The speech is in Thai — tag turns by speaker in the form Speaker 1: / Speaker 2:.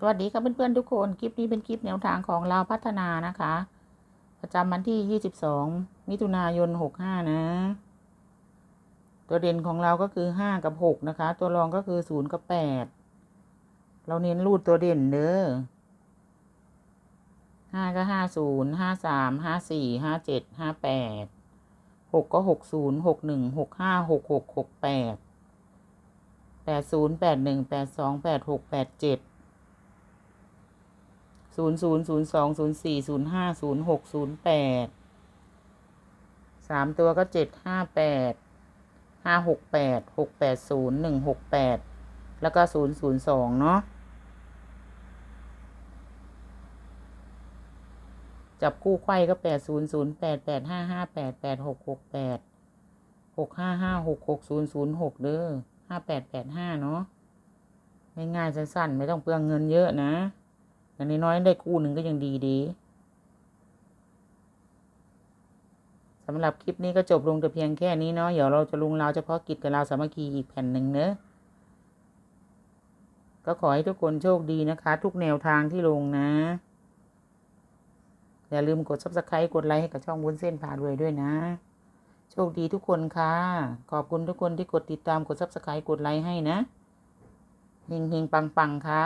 Speaker 1: สวัสดีค่ะเพื่อนๆทุกคน คลิปนี้เป็นคลิปแนวทางของเราพัฒนานะคะ ประจำวันที่ 22 มิถุนายน 65 นะ ตัวเด่นของเราก็คือ 5 กับ 6 นะคะ ตัวรองก็คือ 0 กับ 8 เราเน้นรูดตัวเด่นเด้อ5ก็ 50 53 54 57 58 6 ก็ 60 61 65 66 68 80 81 82 86 87 ศูนย์ศูนย์ศูนย์สองศูนย์สี่ศูนย์ห้าศูนย์หกศูนย์แปดสามตัวก็เจ็ดห้าแปดห้าหกแปดหกแปดศูนย์หนึ่งหกแปดแล้วก็ศูนย์ศูนย์สองเนาะจับคู่ไขว้ก็แปดศูนย์ศูนย์แปดแปดห้าห้าแปดแปดหกหกแปดหกห้าห้าหกหกศูนย์ศูนย์หกเด้อห้าแปดแปดห้าเนาะง่ายๆสั้นๆ ไม่ต้องเปลืองเงินเยอะนะ อย่างน้อยได้คู่หนึ่งก็ยังดีดีสำหรับคลิปนี้ก็จบลงแต่เพียงแค่นี้เนาะเดี๋ยวเราจะลงเราวเฉพาะกิจกับเราวสามัคคีอีกแผ่นหนึ่งเนอะก็ขอให้ทุกคนโชคดีนะคะ ทุกแนวทางที่ลงนะ อย่าลืมกด subscribe กดไลค์ให้กับช่องวุ้นเส้นพารวยด้วยนะ โชคดีทุกคนค่ะ ขอบคุณทุกคนที่กดติดตามกด subscribe กดไลค์ให้นะเฮงๆปังๆค่ะ